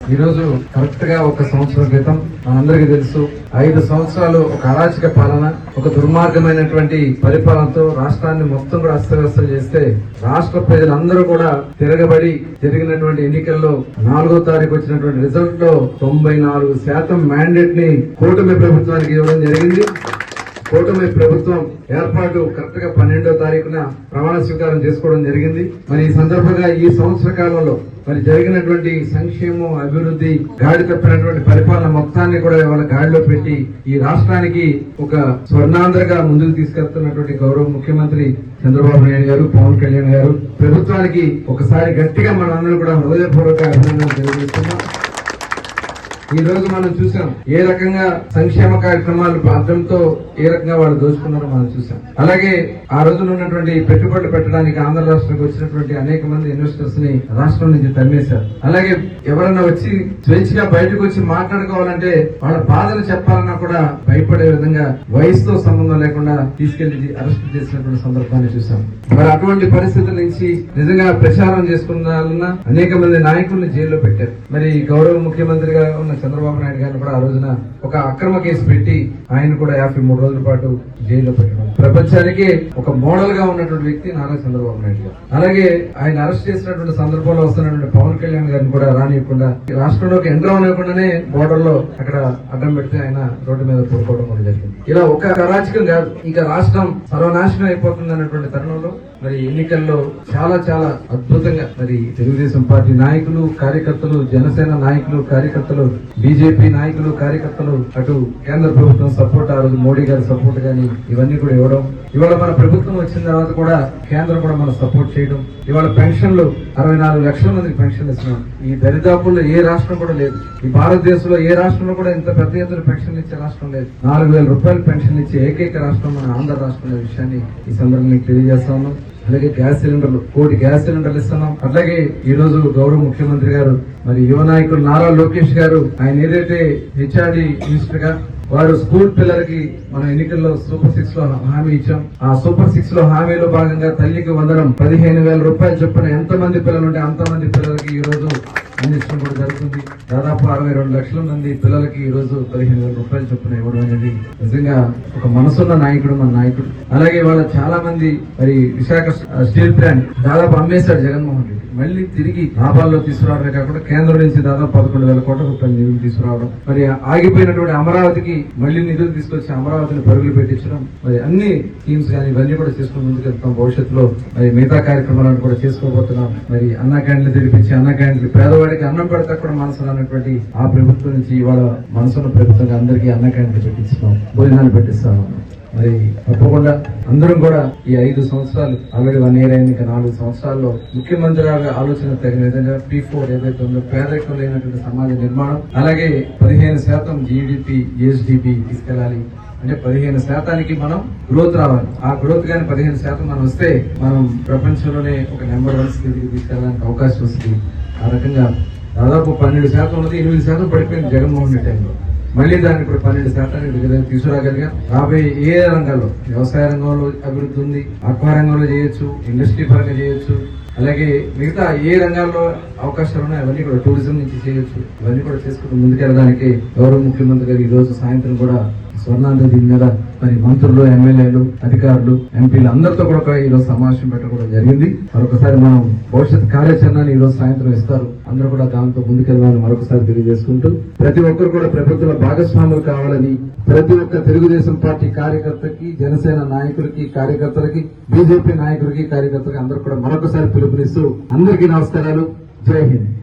ఈ రోజు కరెక్ట్గా ఒక సంవత్సరం క్రితం మనందరికీ తెలుసు ఐదు సంవత్సరాలు ఒక అరాచక పాలన ఒక దుర్మార్గమైనటువంటి పరిపాలనతో రాష్ట్రాన్ని మొత్తం కూడా అస్తవ్యస్తం చేస్తే రాష్ట్ర ప్రజలందరూ కూడా తిరగబడి జరిగినటువంటి ఎన్నికల్లో నాలుగో తారీఖు వచ్చినటువంటి రిజల్ట్లో తొంభై నాలుగు శాతం మ్యాండేట్ని కూటమి ప్రభుత్వానికి ఇవ్వడం జరిగింది. కూటమి ప్రభుత్వం ఏర్పాటు కరెక్ట్గా పన్నెండో తారీఖున ప్రమాణ స్వీకారం చేసుకోవడం జరిగింది. మరి ఈ సందర్భంగా ఈ సంవత్సర కాలంలో మరి జరిగినటువంటి సంక్షేమం అభివృద్ధి గాడి తప్పినటువంటి పరిపాలన మొత్తాన్ని కూడా ఇవాళ గాడిలో పెట్టి ఈ రాష్ట్రానికి ఒక స్వర్ణాంధ్రగా ముందుకు తీసుకెళ్తున్నటువంటి గౌరవ ముఖ్యమంత్రి చంద్రబాబు నాయుడు గారు పవన్ కళ్యాణ్ గారు ప్రభుత్వానికి ఒకసారి గట్టిగా మనందరం కూడా హృదయపూర్వక అభినందనలు తెలియజేస్తున్నాం. ఈ రోజు మనం చూసాం ఏ రకంగా సంక్షేమ కార్యక్రమాలు అర్థంతో ఏ రకంగా వాళ్ళు దోచుకున్నారో మనం చూసాం. అలాగే ఆ రోజున ఉన్నటువంటి పెట్టుబడులు పెట్టడానికి ఆంధ్ర రాష్ట్రానికి వచ్చినటువంటి అనేక మంది ఇన్వెస్టర్స్ని రాష్ట్రం నుంచి తరిమేశారు. అలాగే ఎవరన్నా వచ్చి స్వేచ్ఛగా బయటకు వచ్చి మాట్లాడుకోవాలంటే వాళ్ళ బాధలు చెప్పాలన్నా కూడా భయపడే విధంగా వయసుతో సంబంధం లేకుండా తీసుకెళ్ళి అరెస్ట్ చేసినటువంటి సందర్భాన్ని చూసాం. మరి అటువంటి పరిస్థితుల నుంచి నిజంగా ప్రచారం చేసుకున్న అనేక మంది నాయకుల్ని జైల్లో పెట్టారు. మరి గౌరవ ముఖ్యమంత్రిగా ఉన్న చంద్రబాబు నాయుడు గారిని కూడా ఆ రోజున ఒక అక్రమ కేసు పెట్టి ఆయన కూడా యాభై మూడు రోజుల పాటు జైల్లో పెట్టడం. ప్రపంచానికి ఒక మోడల్గా ఉన్నటువంటి వ్యక్తి నారా చంద్రబాబు నాయుడు గారు. అలాగే ఆయన అరెస్ట్ చేసినటువంటి సందర్భంలో వస్తున్నటువంటి పవన్ కళ్యాణ్ గారిని కూడా రానియకుండా ఈ రాష్ట్రంలోకి ఎంటర్ అవనివ్వకుండానే బోర్డర్లో అక్కడ అడ్డం పెడితే ఆయన రోడ్డు మీద పడుకోవడం కూడా జరిగింది. ఇలా ఒక అరాచకం కాదు. ఇక రాష్ట్రం సర్వనాశనం అయిపోతుంది అన్నటువంటి తరుణంలో మరి ఎన్నికల్లో చాలా చాలా అద్భుతంగా మరి తెలుగుదేశం పార్టీ నాయకులు కార్యకర్తలు జనసేన నాయకులు కార్యకర్తలు బీజేపీ నాయకులు కార్యకర్తలు అటు కేంద్ర ప్రభుత్వం సపోర్ట్ ఆ రోజు మోడీ గారి సపోర్ట్ కానీ ఇవన్నీ కూడా ఇవ్వడం. ఇవాళ మన ప్రభుత్వం వచ్చిన తర్వాత కూడా కేంద్రం కూడా మనం సపోర్ట్ చేయడం. ఇవాళ పెన్షన్లు అరవై నాలుగు లక్షల మందికి పెన్షన్లు ఇస్తున్నాం. ఈ దరిదాపుల్లో ఏ రాష్ట్రం కూడా లేదు. ఈ భారతదేశంలో ఏ రాష్ట్రంలో కూడా ఇంత పెద్ద ఎత్తున పెన్షన్ ఇచ్చే రాష్ట్రం లేదు. నాలుగు వేల రూపాయలు పెన్షన్ ఇచ్చే ఏకైక రాష్ట్రం మన ఆంధ్ర రాష్ట్రం విషయాన్ని ఈ సందర్భంగా మీకు తెలియజేస్తా ఉన్నాం. అలాగే గ్యాస్ సిలిండర్లు కోటి గ్యాస్ సిలిండర్లు ఇస్తున్నాం. అట్లాగే ఈ రోజు గౌరవ ముఖ్యమంత్రి గారు మరి యువ నాయకులు నారా లోకేష్ గారు ఆయన ఏదైతే హెచ్ఆర్డి మినిస్టర్గా వారు స్కూల్ పిల్లలకి మన ఎన్నికల్లో సూపర్ సిక్స్లో హామీ ఇచ్చాం. ఆ సూపర్ సిక్స్లో హామీలో భాగంగా తల్లికి వందడం పదిహేను వేల రూపాయలు చొప్పున ఎంత మంది పిల్లలు ఉంటే అంత మంది పిల్లలకి ఈ రోజు అందించడం కూడా జరుగుతుంది. దాదాపు అరవై రెండు లక్షల మంది పిల్లలకి ఈ రోజు పదిహేను వేల రూపాయలు చొప్పున ఇవ్వడం అనేది నిజంగా ఒక మనసున్న నాయకుడు మన నాయకుడు. అలాగే వాళ్ళ చాలా మంది మరి విశాఖ స్టీల్ ప్లాంట్ దాదాపు అమ్మేశాడు జగన్మోహన్ రెడ్డి. మళ్ళీ తిరిగి లాభాల్లో తీసుకురావడమే కాకుండా కేంద్రం నుంచి దాదాపు పదకొండు వేల కోట్ల రూపాయలు నిధులు తీసుకురావడం మరి ఆగిపోయినటువంటి అమరావతికి మళ్ళీ నిధులు తీసుకొచ్చి అమరావతిని పరుగులు పెట్టించడం మరి అన్ని స్కీమ్స్ కానీ ఇవన్నీ కూడా చేసుకుని ముందుకెళ్తాం. భవిష్యత్తులో మరి మిగతా కార్యక్రమాలను కూడా చేసుకోబోతున్నాం. మరి అన్న క్యాండ్లు తెరిపించి అన్న క్యాండ్లు పేదవాడికి అన్నం పెడతా కూడా మనసు అన్నటువంటి ఆ ప్రభుత్వం నుంచి ఇవాళ మనసున్న ప్రభుత్వంగా అందరికీ అన్న క్యాండ్లు పెట్టిస్తున్నాం భోజనాలు పెట్టిస్తాం. మరి తప్పకుండా అందరం కూడా ఈ ఐదు సంవత్సరాలు ఆల్రెడీ వన్ ఇయర్ అయింది ఇంకా నాలుగు సంవత్సరాల్లో ముఖ్యమంత్రి గారి ఆలోచన తగిన విధంగా పీ ఫోర్ ఏదైతే ఉందో పేదరికం లేనటువంటి సమాజ నిర్మాణం అలాగే పదిహేను శాతం జీడిపి జిఎస్డిపి తీసుకెళ్ళాలి. అంటే పదిహేను శాతానికి మనం గ్రోత్ రావాలి. ఆ గ్రోత్ కానీ పదిహేను శాతం మనం వస్తే మనం ప్రపంచంలోనే ఒక నెంబర్ వన్ స్థితికి తీసుకెళ్ళడానికి అవకాశం వస్తుంది. ఆ రకంగా దాదాపు పన్నెండు శాతం ఉన్నది ఎనిమిది శాతం పడిపోయింది జగన్మోహన్ రెడ్డి టైంలో. మళ్ళీ దాన్ని ఇప్పుడు పన్నెండు శాతానికి దగ్గర తీసుకురాగలిగాం రాబోయే ఏ రంగాల్లో వ్యవసాయ రంగంలో అభివృద్ధి ఉంది ఆక్వా రంగంలో చేయొచ్చు ఇండస్ట్రీ పరంగా చేయొచ్చు అలాగే మిగతా ఏ రంగాల్లో అవకాశాలు ఉన్నాయో అవన్నీ కూడా టూరిజం నుంచి చేయొచ్చు ఇవన్నీ కూడా చేసుకుంటూ ముందుకెళ్ళడానికి గౌరవ ముఖ్యమంత్రి గారు ఈ రోజు సాయంత్రం కూడా స్వర్ణాంధ్ర దీని మీద మరి మంత్రులు ఎమ్మెల్యేలు అధికారులు ఎంపీలు అందరితో కూడా ఈరోజు సమావేశం పెట్టడం జరిగింది. మరొకసారి మనం భవిష్యత్ కార్యాచరణని ఈరోజు సాయంత్రం ఇస్తారు. అందరూ కూడా దాంతో ముందుకెళ్ళాలని మరొకసారి తెలియజేసుకుంటూ ప్రతి ఒక్కరు కూడా ప్రభుత్వ భాగస్వాములు కావాలని ప్రతి ఒక్క తెలుగుదేశం పార్టీ కార్యకర్తకి జనసేన నాయకులకి కార్యకర్తలకి బీజేపీ నాయకులకి కార్యకర్తలకి అందరూ కూడా మరొకసారి పిలుపునిస్తూ అందరికీ నమస్కారాలు. జై హింద్.